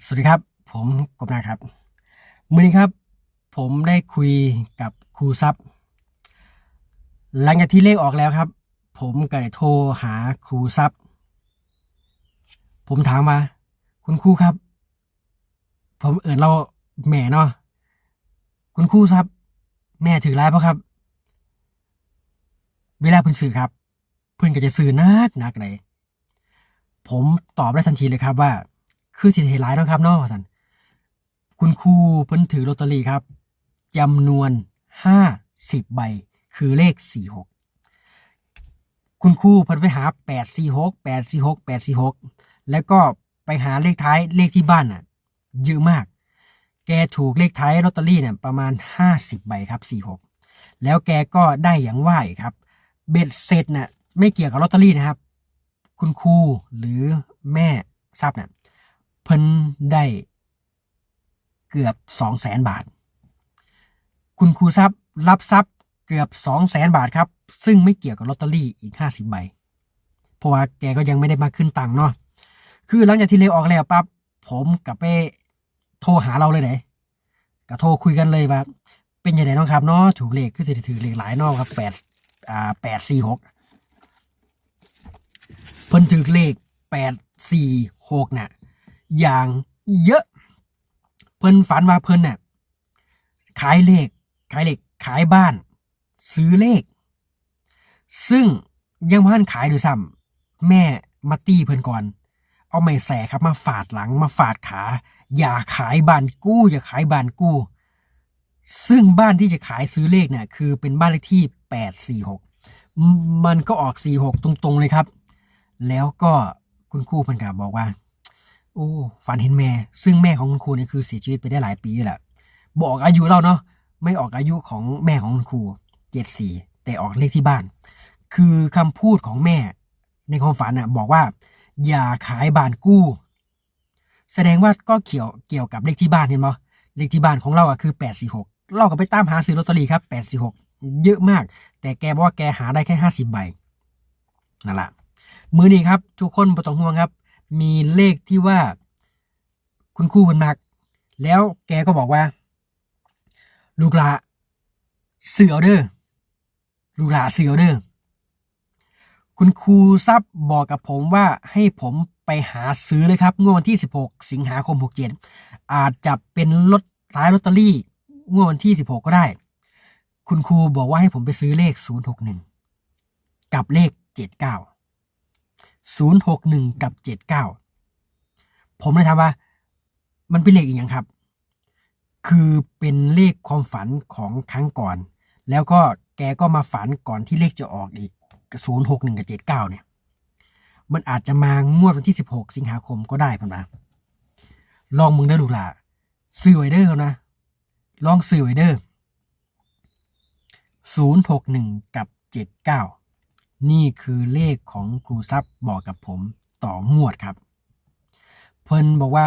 สวัสดีครับ ผมกบนาครับมือนี้ครับ ผมได้คุยกับครูซับหลังจากที่เลขออกแล้วครับ ผมก็ได้โทรหาครูซับผมถามว่าคุณครูครับ ผมเอิญเราแม่เนาะคุณครูซับ แม่ถือร้ายปะครับ เวลาเพิ่นสื่อครับ เพิ่นก็จะสื่อนักนักเลยผมตอบได้ทันทีเลยครับว่า คือสิเหตุร้ายเนะครับเนาะท่านคุณครูเพิ่นถือลอตเตอรี่ครับจำนวนห้าสิบใบ คือเลขสี่หกคุณครูเพิ่นไปหาแปดสี่หกแปดสี่หกแปดสี่หกแล้วก็ไปหาเลขท้ายเลขที่บ้านน่ะ เยอะมาก แกถูกเลขท้ายลอตเตอรี่เนี่ยประมาณห้าสิบใบครับสี่หกแล้วแกก็ได้อย่างว่าอีกครับ เบ็ดเสร็จน่ะไม่เกี่ยวกับลอตเตอรี่นะครับ คุณครูหรือแม่ทราบเนี่ย เพิ่นได้เกือบสองแสนบาท คุณครูทรัพย์รับทรัพย์เกือบสองแสนบาทครับ ซึ่งไม่เกี่ยวกับลอตเตอรี่อีกห้าสิบใบ เพราะว่าแกก็ยังไม่ได้มาขึ้นตังค์เนาะ คือหลังจากที่เลขออกแล้วปั๊บผมกับไปโทรหาเราเลยไหนก็โทรคุยกันเลยว่า เป็นยังไงน้องครับเนาะถูกเลขคือสิถือเลขหลายเนอกครับแปดอ่าแปดสี่หกเพิ่นถือเลขแปดสี่หกน่ะ อย่างเยอะ เพิ่นฝันว่าเพิ่นน่ะขายเลข ขายเลขขายบ้าน ซื้อเลข ซึ่งยังพันขายด้วยซ้ำแม่มาตี้เพิ่นก่อน เอาไม้แสครับมาฝาดหลังมาฝาดขา อย่าขายบ้านกู้ อย่าขายบ้านกู้ ซึ่งบ้านที่จะขายซื้อเลขเนี่ยคือเป็นบ้านเลขที่แปดสี่หกมันก็ออกสี่หกตรงๆเลยครับ แล้วก็คุณครูเพิ่นก็บอกว่า โอ้ฝันเห็นแม่ ซึ่งแม่ของคุณครูเนี่ยคือเสียชีวิตไปได้หลายปีแล้วแหละบอกอายุเราเนาะไม่ออกอายุของแม่ของคุณครูเจ็ดสี่แต่ออกเลขที่บ้าน คือคำพูดของแม่ ในความฝันน่ะ บอกว่า อย่าขายบ้านกู้ แสดงว่าก็เกี่ยวเกี่ยวกับเลขที่บ้านเห็นไหมเลขที่บ้านของเราอะคือแปดสี่หกเราก็ไปตามหาซื้อลอตเตอรี่ครับแปดสี่หกเยอะมาก แต่แกบอกว่าแกหาได้แค่ห้าสิบใบนั่นแหละมือนี้ครับ ทุกคนประต้องห่วงครับ มีเลขที่ว่า คุณครูมันมัก แล้วแกก็บอกว่า ลูกหลาเสือเด้อลูกหลาเสือเด้อคุณครูซับบอกกับผมว่าให้ผมไปหาซื้อเลยครับงวดวันที่ 16 สิงหาคม 67 อาจจะเป็นลอตท้ายลอตเตอรี่งวดวันที่ 16 ก็ได้ คุณครูบอกว่าให้ผมไปซื้อเลข 061 กับเลข 79 ศูนย์หกหนึ่งกับเจ็ดเก้าผมเลยถามว่า มันเป็นเลขอีกอย่างครับ คือเป็นเลขความฝันของครั้งก่อน แล้วก็แกก็มาฝันก่อนที่เลขจะออกอีกศูนย์หกหนึ่งกับเจ็ดเนี่ย มันอาจจะมางวดวันที่สิบหกสิงหาคมก็ได้พันมาลองมึงเด้อลูกหล่ะซื้อไว้เด้อเขานะ ลองซื้อไว้เด้อศูนย์หกหนึ่งกับเจ็ดเก้า นี่คือเลขของครูซับบอกกับผมต่องวดครับ เพิ่นบอกว่า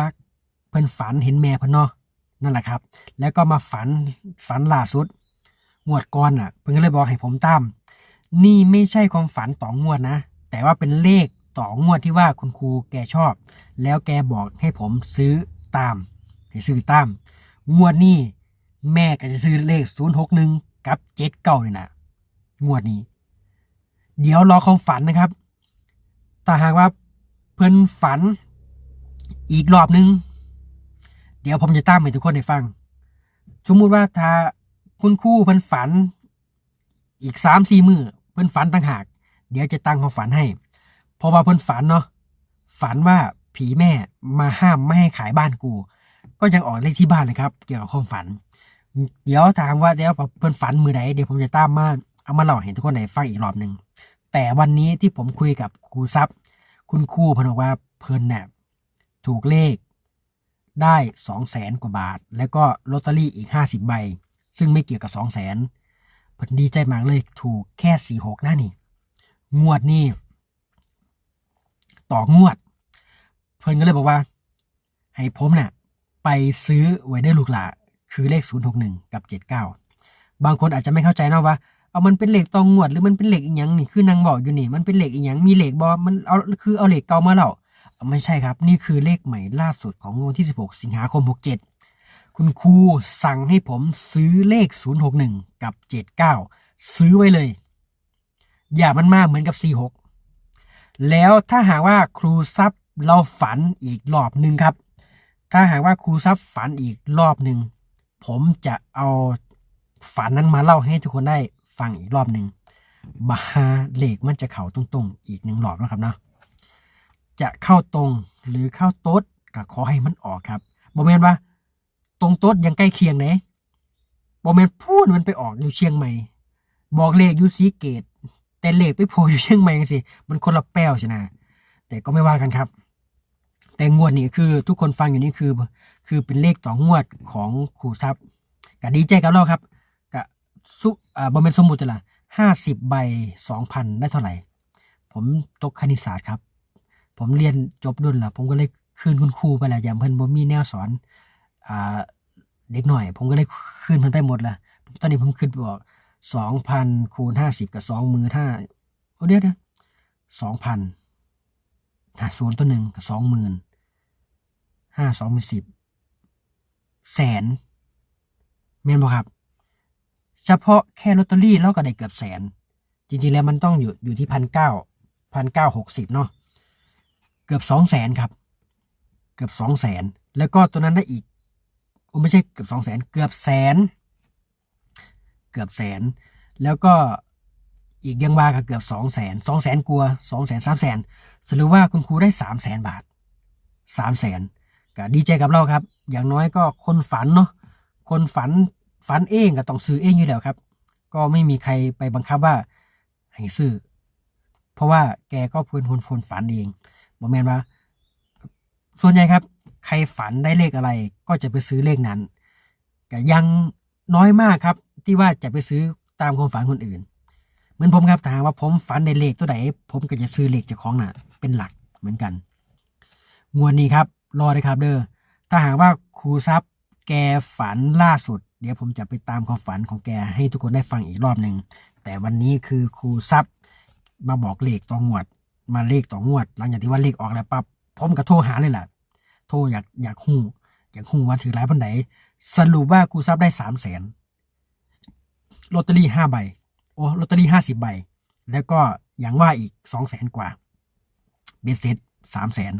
เพิ่นฝันเห็นแม่เพิ่นเนาะนั่นแหละครับ แล้วก็มาฝันฝันล่าสุด งวดก่อนอะ เพิ่นก็เลยบอกให้ผมตาม นี่ไม่ใช่ความฝันต่องวดนะ แต่ว่าเป็นเลขต่องวดที่ว่าคุณครูแกชอบ แล้วแกบอกให้ผมซื้อตาม ให้ซื้อตาม งวดนี้แม่ก็จะซื้อเลข 061 กับ 79นี่นะงวดนี้ เดี๋ยวรอความฝันนะครับถ้าหากว่าเพิ่อนฝันอีกรอบนึง เดี๋ยวผมจะตามให้ทุกคนได้ฟัง สมมุติว่าถ้าคุณครู่เพิ่อนฝัน อีกสามสี่มือเพิ่อนฝันต่างหาก เดี๋ยวจะตั้งความฝันให้ เพราะว่าเพิ่อนฝันเนาะ ฝันว่าผีแม่มาห้ามไม่ให้ขายบ้านกู ก็ยังออกเลขที่บ้านเลยครับ เกี่ยวกับความฝัน เดี๋ยวถามว่าเดี๋ยวเพิ่อนฝันมือไหนเดี๋ยวผมจะตามมา เอามาเล่าให้ทุกคนได้ฟังอีกรอบหนึ่งแต่วันนี้ที่ผมคุยกับครูซับคุณครูพนบอกว่าเพิ่นเนี่ยถูกเลขได้สองแสนกว่าบาท แล้วก็ลอตเตอรี่อีกห้าสิบใบ ซึ่งไม่เกี่ยวกับสองแสนเพิ่นดีใจมากเลยถูกแค่สี่หกนะนี่ งวดนี่ต่องวด เพิ่นก็เลยบอกว่า ให้ผมเนี่ยไปซื้อไว้ได้ลูกหลาคือเลขศูนย์หกหนึ่งกับเจ็ดเก้าบางคนอาจจะไม่เข้าใจนะว่า เอามันเป็นเหล็กตองงวดหรือมันเป็นเหล็กอีหยังนี่คือนางบอกอยู่นี่มันเป็นเหล็กอีหยังมีเหล็กบอมันเอาคือเอาเหล็กเก่ามาเล่าไม่ใช่ครับ นี่คือเลขใหม่ล่าสุดของงวดที่ 16 สิงหาคม 67 คุณครูสั่งให้ผมซื้อเลข 061 กับ 79 ซื้อไว้เลย อย่ามันมากเหมือนกับ 46 แล้วถ้าหากว่าครูซับเราฝันอีกรอบหนึ่งครับ ถ้าหากว่าครูซับฝันอีกรอบหนึ่ง ผมจะเอาฝันนั้นมาเล่าให้ทุกคนได้ ฟังอีกรอบหนึ่งบาเลขมันจะเข่าตรงๆ อีกหนึ่งรอบนะครับเนาะจะเข้าตรงหรือเข้าโต๊ดก็ขอให้มันออกครับบอมเมนว่า ตรงโต๊ดยังใกล้เคียงไหนบอมเมนพูดมันไปออกอยู่เชียงใหม่ บอกเลขอยู่สีเกต แต่เลขไปโผล่อยู่เชียงใหม่จังสิมันคนละแป้วใช่นะแต่ก็ไม่ว่ากันครับ แต่งวดนี้คือทุกคนฟังอยู่นี่คือ คือเป็นเลขต่องวดของครูทรัพย์ก็ดีใจกับเราครับ สุบอมเมนสมมุติละห้าสิบใบสองพันได้เท่าไหร่ ผมตกคณิตศาสตร์ครับ ผมเรียนจบดุลล้วผมก็เลยคืนคุณครูไปแล้วอย่างเพิ่นบ่มีแนวสอนอ่าเด็กหน่อย ผมก็เลยคืนเพิ่นไปหมดละตอนนี้ผมคืนบอกสองพันคูณห้าสิบกับสองมือห้าเดี๋ยวเดี๋ยสองพันหาศูนย์ตัวหนึ่งกับสองหมื่นห้าสองเป็นสิบแสนเมนบ่ครับ เฉพาะแค่ลอตเตอรี่เราก็ได้เกือบแสน จริงๆแล้วมันต้องอยู่อยู่ที่พันเก้าพันเก้าหกสิบเนาะเกือบสองแสนครับ เกือบสองแสนแล้วก็ตัวนั้นได้อีกไม่ใช่เกือบสองแสนเกือบแสน เกือบแสน แล้วก็อีกยังว่าก็เกือบสองแสนสองแสนกลัวสองแสนสามแสนสรุปว่าคุณครูได้สามแสนบาทสามแสนก็ดีใจกับเราครับ อย่างน้อยก็คนฝันเนาะคนฝัน ฝันเองก็ต้องซื้อเองอยู่แล้วครับ ก็ไม่มีใครไปบังคับว่าให้ซื้อ เพราะว่าแกก็เป็นคนคนฝันเองบอกแมนว่า ส่วนใหญ่ครับ ใครฝันได้เลขอะไร ก็จะไปซื้อเลขนั้นก็ยังน้อยมากครับ ที่ว่าจะไปซื้อตามความฝันคนอื่น เหมือนผมครับถาหากว่าผมฝันในเลขตัวไหนผมก็จะซื้อเลขจ้าของน่ะ เป็นหลักเหมือนกันงวดนี้ครับ รอเลยครับเด้อถ้าหากว่าครูทรัพย์แกฝันล่าสุด ดี๋ยวผมจะไปตามความฝันของแกให้ทุกคนได้ฟังอีกรอบหนึ่ง แต่วันนี้คือครูทรัพย์มาบอกเลขต่องวด มาเลขต่องวด หลังจากที่ว่าเลขออกแล้วปั๊บผมก็โทรหาเลยแหละโทรอยากอยากหู้อยากหู้ว่าถือหลายปันไหนสรุปว่าครูทรัพย์ได้สามแสนลอตเตอรี่ห้าใบ โอ้ลอตเตอรี่ห้าสิบใบ แล้วก็อย่างว่าอีกสองแสนกว่า เบสเซ็ตสามแสน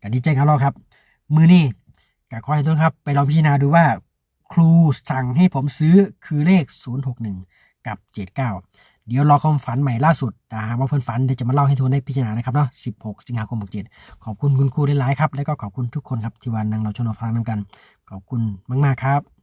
กันดีใจครับเราครับ มือนี่ก็ขอให้ทุกท่านครับ ไปลองพิจารณาดูว่า ครูสั่งให้ผมซื้อคือเลข 061 กับ 79 เดี๋ยวรอความฝันใหม่ล่าสุดแต่หากว่าเพื่อนฝันเดี๋ยวจะมาเล่าให้ทุกคนได้พิจารณานะครับเนาะ 16 สิงหาคม 67 ขอบคุณคุณครูได้หลายๆครับ แล้วก็ขอบคุณทุกคนครับที่วันนั่งเราชมเราฟังนำกัน ขอบคุณมากๆครับ